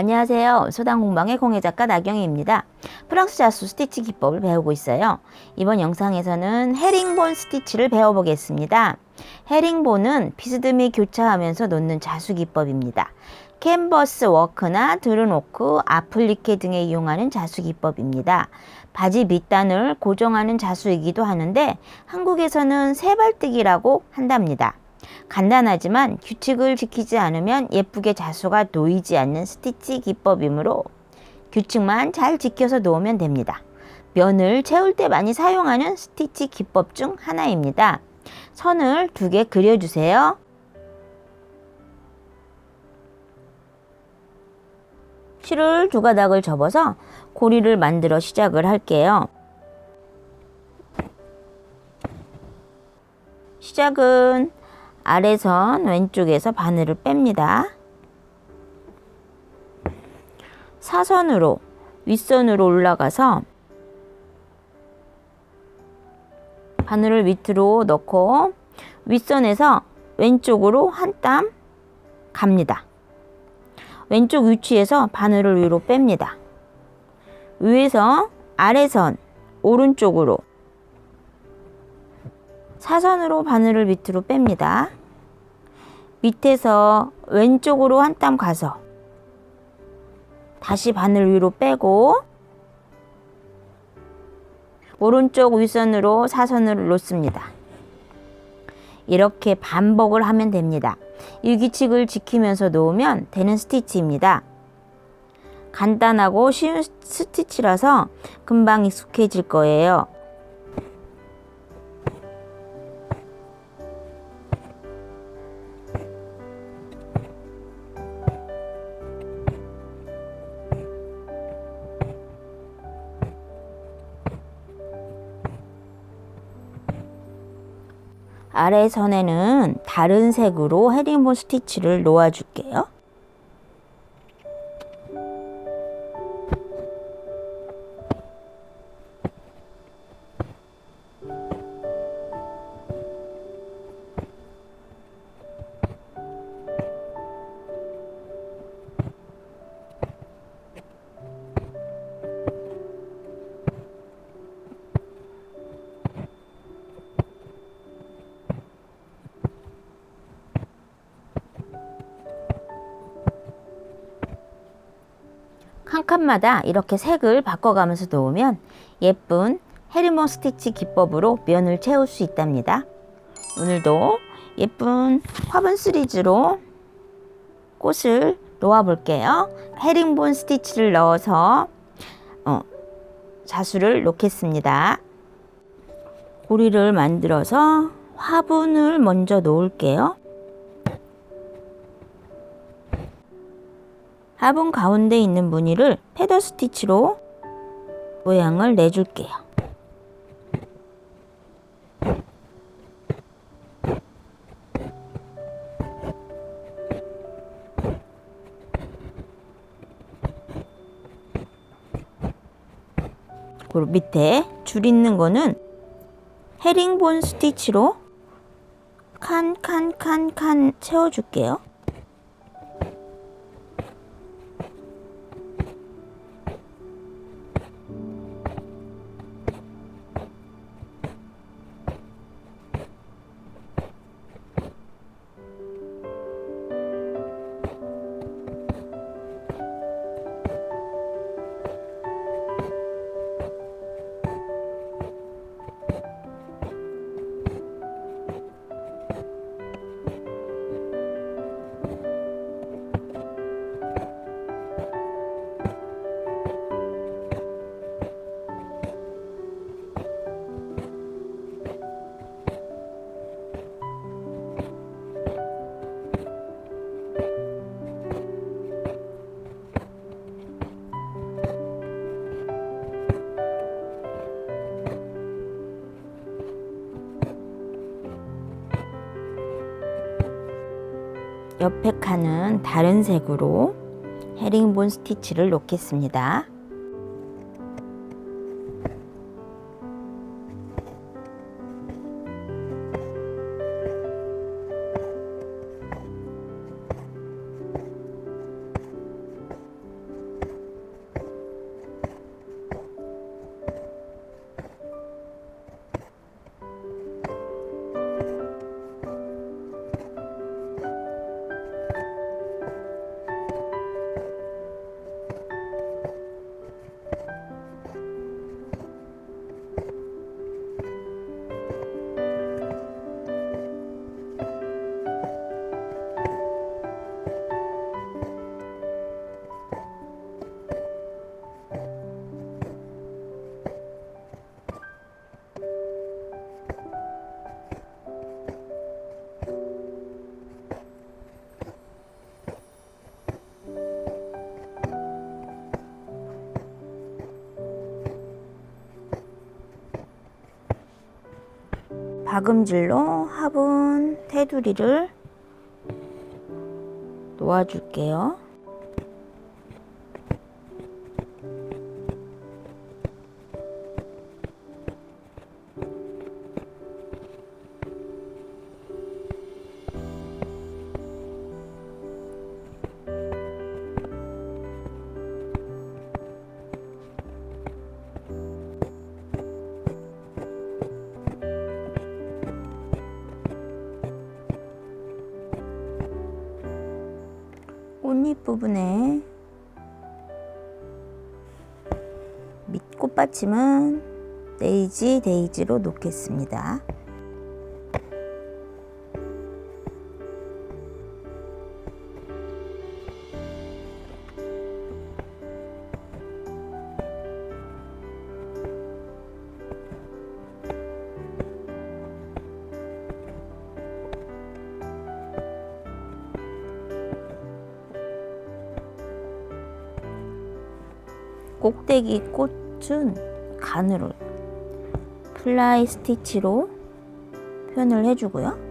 안녕하세요. 소당공방의 공예작가 나경희입니다. 프랑스 자수 스티치 기법을 배우고 있어요. 이번 영상에서는 헤링본 스티치를 배워보겠습니다. 헤링본은 비스듬히 교차하면서 놓는 자수 기법입니다. 캔버스 워크나 드론워크, 아플리케 등에 이용하는 자수 기법입니다. 바지 밑단을 고정하는 자수이기도 하는데 한국에서는 세발뜨기라고 한답니다. 간단하지만 규칙을 지키지 않으면 예쁘게 자수가 놓이지 않는 스티치 기법이므로 규칙만 잘 지켜서 놓으면 됩니다. 면을 채울 때 많이 사용하는 스티치 기법 중 하나입니다. 선을 두 개 그려주세요. 실을 두 가닥을 접어서 고리를 만들어 시작을 할게요. 시작은 아래선 왼쪽에서 바늘을 뺍니다. 사선으로 윗선으로 올라가서 바늘을 밑으로 넣고 윗선에서 왼쪽으로 한 땀 갑니다. 왼쪽 위치에서 바늘을 위로 뺍니다. 위에서 아래선 오른쪽으로 사선으로 바늘을 밑으로 뺍니다. 밑에서 왼쪽으로 한 땀 가서 다시 바늘 위로 빼고 오른쪽 윗선으로 사선을 놓습니다. 이렇게 반복을 하면 됩니다. 이 규칙을 지키면서 놓으면 되는 스티치입니다. 간단하고 쉬운 스티치라서 금방 익숙해질 거예요. 아래 선에는 다른 색으로 헤링본 스티치를 놓아줄게요. 칸마다 이렇게 색을 바꿔가면서 놓으면 예쁜 헤리몬 스티치 기법으로 면을 채울 수 있답니다. 오늘도 예쁜 화분 시리즈로 꽃을 놓아 볼게요. 헤링본 스티치를 넣어서 어, 자수를 놓겠습니다. 고리를 만들어서 화분을 먼저 놓을게요. 화분 가운데 있는 무늬를 패더 스티치로 모양을 내줄게요. 그리고 밑에 줄 있는 거는 헤링본 스티치로 칸 칸 칸 칸 채워줄게요. 옆에 칸은 다른 색으로 헤링본 스티치를 놓겠습니다. 박음질로 화분 테두리를 놓아줄게요. 꽃잎 부분에 밑 꽃받침은 데이지 데이지로 놓겠습니다. 꼭대기 꽃은 간으로 플라이 스티치로 표현을 해주고요.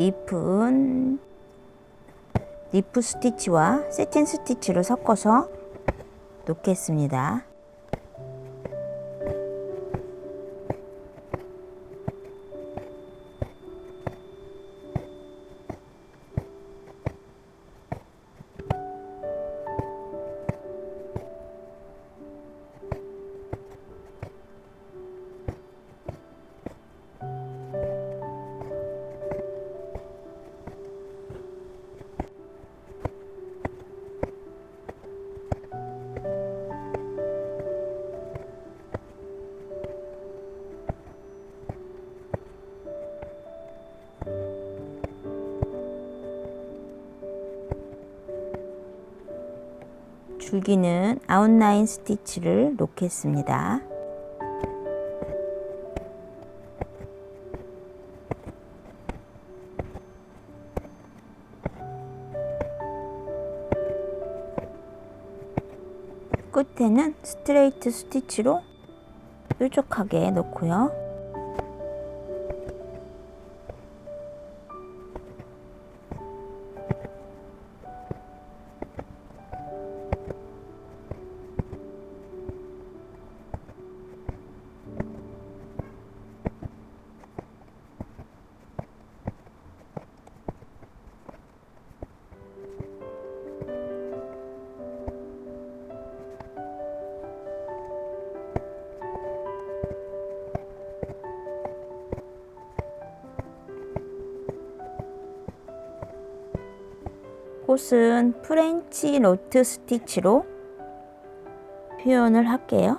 잎은 리프 스티치와 세틴 스티치를 섞어서 놓겠습니다. 줄기는 아웃라인 스티치를 놓겠습니다. 끝에는 스트레이트 스티치로 뾰족하게 놓고요. 꽃은 프렌치 노트 스티치로 표현을 할게요.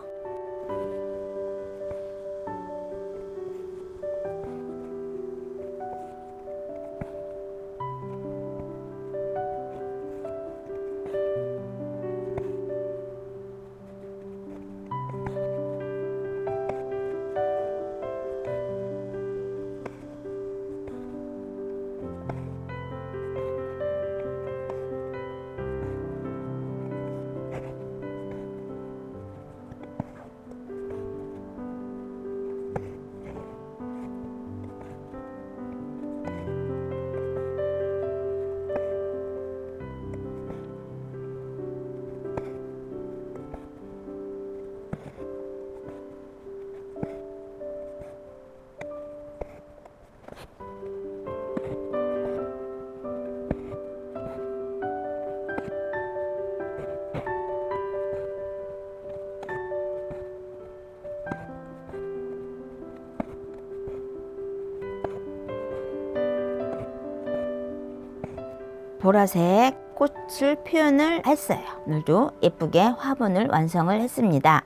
보라색 꽃을 표현을 했어요. 오늘도 예쁘게 화분을 완성을 했습니다.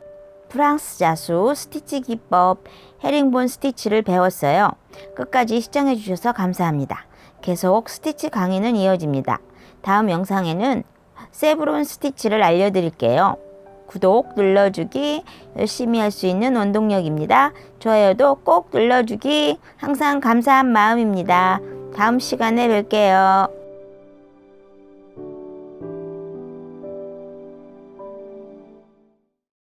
프랑스 자수 스티치 기법 헤링본 스티치를 배웠어요. 끝까지 시청해 주셔서 감사합니다. 계속 스티치 강의는 이어집니다. 다음 영상에는 세브론 스티치를 알려드릴게요. 구독 눌러주기 열심히 할 수 있는 원동력입니다. 좋아요도 꼭 눌러주기 항상 감사한 마음입니다. 다음 시간에 뵐게요.